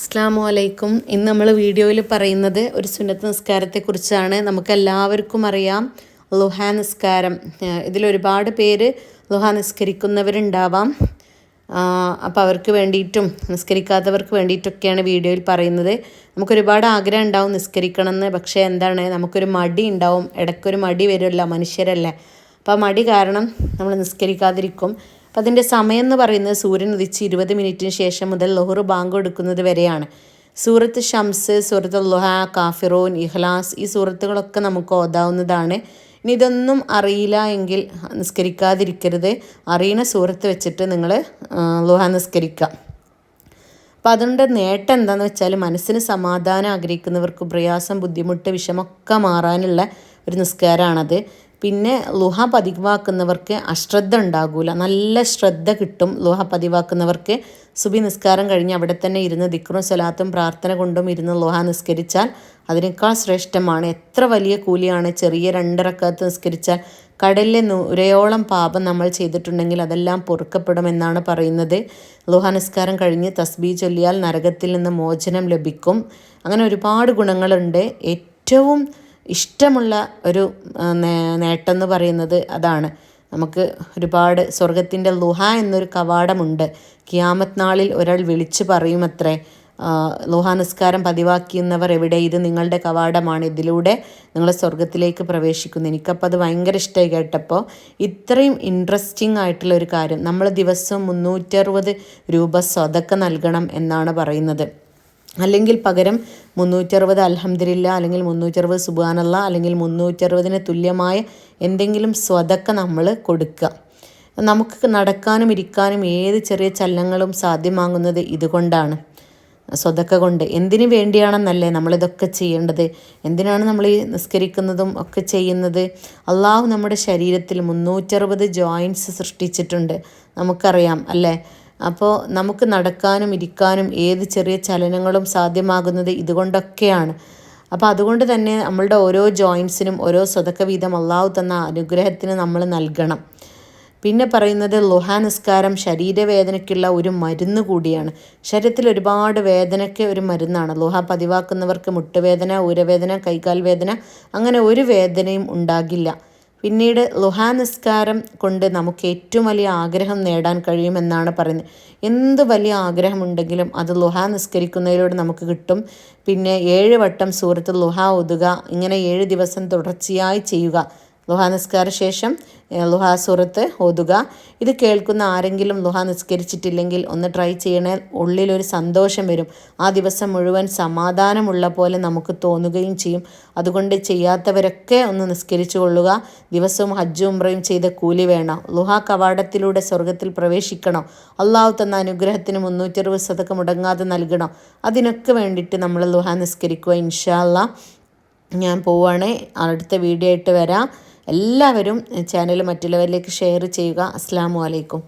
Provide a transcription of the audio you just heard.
അസ്സാമു അലൈക്കും. ഇന്ന് നമ്മൾ വീഡിയോയിൽ പറയുന്നത് ഒരു സുന്നത്ത് നിസ്കാരത്തെക്കുറിച്ചാണ്. നമുക്ക് എല്ലാവർക്കും അറിയാം ലുഹ നിസ്കാരം. ഇതിലൊരുപാട് പേര് ലുഹ നിസ്കരിക്കുന്നവരുണ്ടാവാം. അപ്പോൾ അവർക്ക് വേണ്ടിയിട്ടും നിസ്കരിക്കാത്തവർക്ക് വേണ്ടിയിട്ടൊക്കെയാണ് വീഡിയോയിൽ പറയുന്നത്. നമുക്കൊരുപാട് ആഗ്രഹം ഉണ്ടാവും നിസ്കരിക്കണം എന്ന് പക്ഷേ എന്താണ് നമുക്കൊരു മടി ഉണ്ടാവും. ഇടയ്ക്കൊരു മടി വരുമല്ലോ മനുഷ്യരല്ലേ. അപ്പോൾ ആ മടി കാരണം നമ്മൾ നിസ്കരിക്കാതിരിക്കും. അപ്പം അതിന്റെ സമയം എന്ന് പറയുന്നത് സൂര്യൻ ഉദിച്ച് ഇരുപത് മിനിറ്റിന് ശേഷം മുതൽ ലൊഹർ ബാങ്ക് എടുക്കുന്നത് വരെയാണ്. സൂറത്ത് ഷംസ് സൂറത്ത് ലൊഹ കാഫിറോൻ ഇഹ്ലാസ് ഈ സൂറത്തുകളൊക്കെ നമുക്ക് ഓതാവുന്നതാണ്. ഇനി ഇതൊന്നും അറിയില്ല എങ്കിൽ നിസ്കരിക്കാതിരിക്കരുത്. അറിയുന്ന സൂറത്ത് വെച്ചിട്ട് നിങ്ങൾ ലുഹ നിസ്കരിക്കുക അപ്പോൾ അതുകൊണ്ട് നേട്ടം എന്താണെന്ന് വെച്ചാൽ മനസ്സിന് സമാധാനം ആഗ്രഹിക്കുന്നവർക്ക് പ്രയാസം ബുദ്ധിമുട്ട് വിഷമൊക്കെ മാറാനുള്ള ഒരു നിസ്കാരമാണത്. പിന്നെ ലുഹ പതിവാക്കുന്നവർക്ക് അശ്രദ്ധ ഉണ്ടാകൂല. നല്ല ശ്രദ്ധ കിട്ടും ലുഹ പതിവാക്കുന്നവർക്ക്. സുബി നിസ്കാരം കഴിഞ്ഞ് അവിടെ തന്നെ ഇരുന്ന് ദിക്റും സ്വലാത്തും പ്രാർത്ഥന കൊണ്ടും ഇരുന്ന് ലുഹ നിസ്കരിച്ചാൽ അതിനേക്കാൾ ശ്രേഷ്ഠമാണ്. എത്ര വലിയ കൂലിയാണ് ചെറിയ രണ്ടിറക്കത്ത് നിസ്കരിച്ചാൽ. കടലിലെ നൂരയോളം പാപം നമ്മൾ ചെയ്തിട്ടുണ്ടെങ്കിൽ അതെല്ലാം പൊറുക്കപ്പെടുമെന്നാണ് പറയുന്നത്. ലുഹ നിസ്കാരം കഴിഞ്ഞ് തസ്ബീ ചൊല്ലിയാൽ നരകത്തിൽ നിന്ന് മോചനം ലഭിക്കും. അങ്ങനെ ഒരുപാട് ഗുണങ്ങളുണ്ട്. ഏറ്റവും ഇഷ്ടമുള്ള ഒരു നേട്ടം എന്ന് പറയുന്നത് അതാണ്. നമുക്ക് ഒരുപാട് സ്വർഗത്തിന്റെ ലുഹ എന്നൊരു കവാടമുണ്ട്. കിയാമത്ത് നാളിൽ ഒരാൾ വിളിച്ചു പറയുമത്രേ ലുഹ നിസ്കാരം പതിവാക്കുന്നവർ എവിടെ? ഇത് നിങ്ങളുടെ കവാടമാണ്. ഇതിലൂടെ നിങ്ങൾ സ്വർഗത്തിലേക്ക് പ്രവേശിക്കുന്നു. എനിക്കപ്പോൾ അത് ഭയങ്കര ഇഷ്ടമായി കേട്ടപ്പോൾ ഇത്രയും ഇൻട്രസ്റ്റിംഗ് ആയിട്ടുള്ള ഒരു കാര്യം. നമ്മൾ ദിവസം മുന്നൂറ്ററുപത് രൂപ സ്വതക്ക നൽകണം എന്നാണ് പറയുന്നത്. അല്ലെങ്കിൽ പകരം മുന്നൂറ്ററുപത് അലഹമ്മദില്ല അല്ലെങ്കിൽ മുന്നൂറ്ററുപത് സുബാനല്ല അല്ലെങ്കിൽ മുന്നൂറ്ററുപതിന് തുല്യമായ എന്തെങ്കിലും സ്വതക്ക നമ്മൾ കൊടുക്കുക നമുക്ക് നടക്കാനും ഇരിക്കാനും ഏത് ചെറിയ ചലനങ്ങളും സാധ്യമാകുന്നത് ഇതുകൊണ്ടാണ്. സ്വതക്ക കൊണ്ട് എന്തിനു വേണ്ടിയാണെന്നല്ലേ നമ്മളിതൊക്കെ ചെയ്യേണ്ടത്? എന്തിനാണ് നമ്മൾ ഈ നിസ്കരിക്കുന്നതും ഒക്കെ ചെയ്യുന്നത്? അള്ളാഹു നമ്മുടെ ശരീരത്തിൽ മുന്നൂറ്ററുപത് ജോയിൻസ് സൃഷ്ടിച്ചിട്ടുണ്ട്. നമുക്കറിയാം അല്ലേ? അപ്പോൾ നമുക്ക് നടക്കാനും ഇരിക്കാനും ഏത് ചെറിയ ചലനങ്ങളും സാധ്യമാകുന്നത് ഇതുകൊണ്ടൊക്കെയാണ്. അപ്പോൾ അതുകൊണ്ട് തന്നെ നമ്മളുടെ ഓരോ ജോയിൻസിനും ഓരോ സ്വതക്ക വീതം അള്ളാഹു തന്ന അനുഗ്രഹത്തിന് നമ്മൾ നൽകണം. പിന്നെ പറയുന്നത് ലുഹാ നിസ്കാരം ശരീരവേദനയ്ക്കുള്ള ഒരു മരുന്ന് കൂടിയാണ്. ശരീരത്തിൽ ഒരുപാട് വേദനയ്ക്ക് ഒരു മരുന്നാണ്. ലുഹ പതിവാക്കുന്നവർക്ക് മുട്ടുവേദന ഊരവേദന കൈകാൽ വേദന അങ്ങനെ ഒരു വേദനയും ഉണ്ടാകില്ല. പിന്നീട് ലുഹാ നിസ്കാരം കൊണ്ട് നമുക്ക് ഏറ്റവും വലിയ ആഗ്രഹം നേടാൻ കഴിയുമെന്നാണ് പറയുന്നത്. എന്ത് വലിയ ആഗ്രഹമുണ്ടെങ്കിലും അത് ലുഹാ നിസ്കരിക്കുന്നതിലൂടെ നമുക്ക് കിട്ടും. പിന്നെ ഏഴ് വട്ടം സൂറത്ത് ലുഹ ഒതുക ഇങ്ങനെ ഏഴ് ദിവസം തുടർച്ചയായി ചെയ്യുക. ലുഹ നിസ്കാര ശേഷം ലുഹ സൂറത്ത് ഓതുക. ഇത് കേൾക്കുന്ന ആരെങ്കിലും ലുഹ നിസ്കരിച്ചിട്ടില്ലെങ്കിൽ ഒന്ന് ട്രൈ ചെയ്യണേ ഉള്ളിലൊരു സന്തോഷം വരും. ആ ദിവസം മുഴുവൻ സമാധാനമുള്ള പോലെ നമുക്ക് തോന്നുകയും ചെയ്യും. അതുകൊണ്ട് ചെയ്യാത്തവരൊക്കെ ഒന്ന് നിസ്കരിച്ചു കൊള്ളുക. ദിവസവും ഹജ്ജും ഉംറയും ചെയ്ത കൂലി വേണം. ലുഹ കവാടത്തിലൂടെ സ്വർഗത്തിൽ പ്രവേശിക്കണം. അള്ളാഹു തന്ന അനുഗ്രഹത്തിന് മുന്നൂറ്ററുപത് ശതകം മുടങ്ങാതെ നൽകണം. അതിനൊക്കെ വേണ്ടിയിട്ട് നമ്മൾ ലുഹ നിസ്കരിക്കുക. ഇൻഷാല്ല ഞാൻ പോവുകയാണെ അടുത്ത വീഡിയോ ആയിട്ട് വരാം. എല്ലാവരും ചാനൽ മറ്റുള്ളവരിലേക്ക് ഷെയർ ചെയ്യുക. അസ്സാം വലൈക്കും